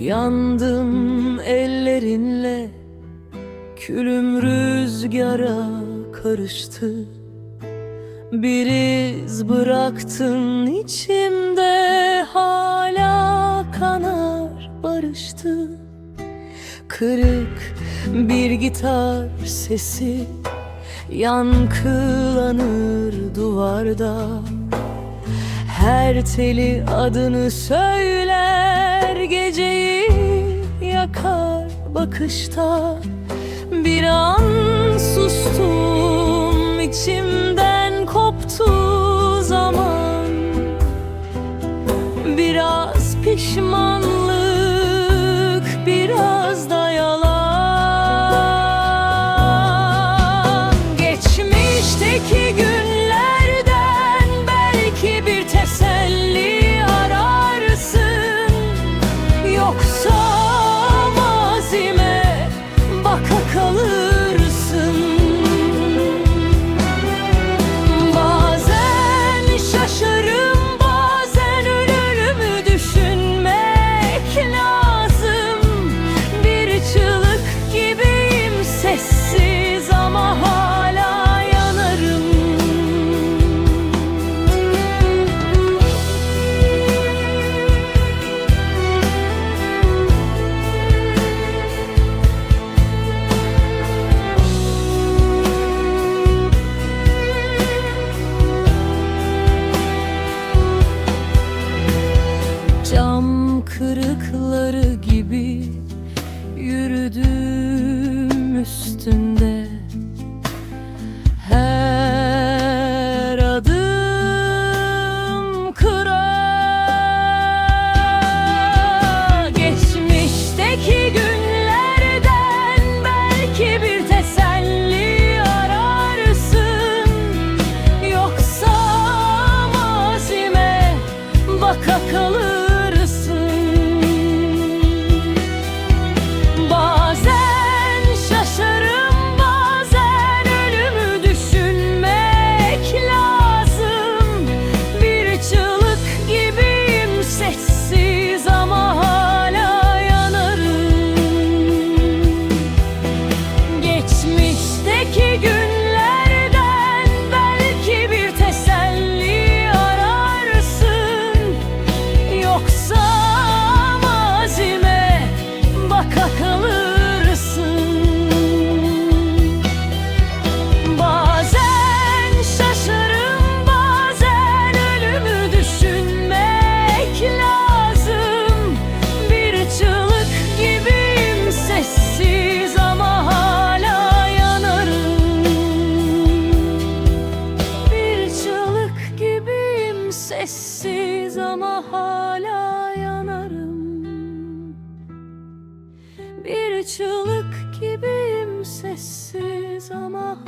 Yandım ellerinle Külüm rüzgara karıştı. Bir iz bıraktın içimde Kırık bir gitar sesi Yankılanır duvarda. Her teli adını söyler Geceyi yakar bakışta. Bir an sustum içimden koptu zaman. Biraz pişmanlık Yoksa kırıkları gibi yürüdüm üstünde. Her adım kırar Geçmişteki günlerden belki bir teselli ararsın. Yoksa mazime baka kalırsın çığlık gibiyim sessiz ama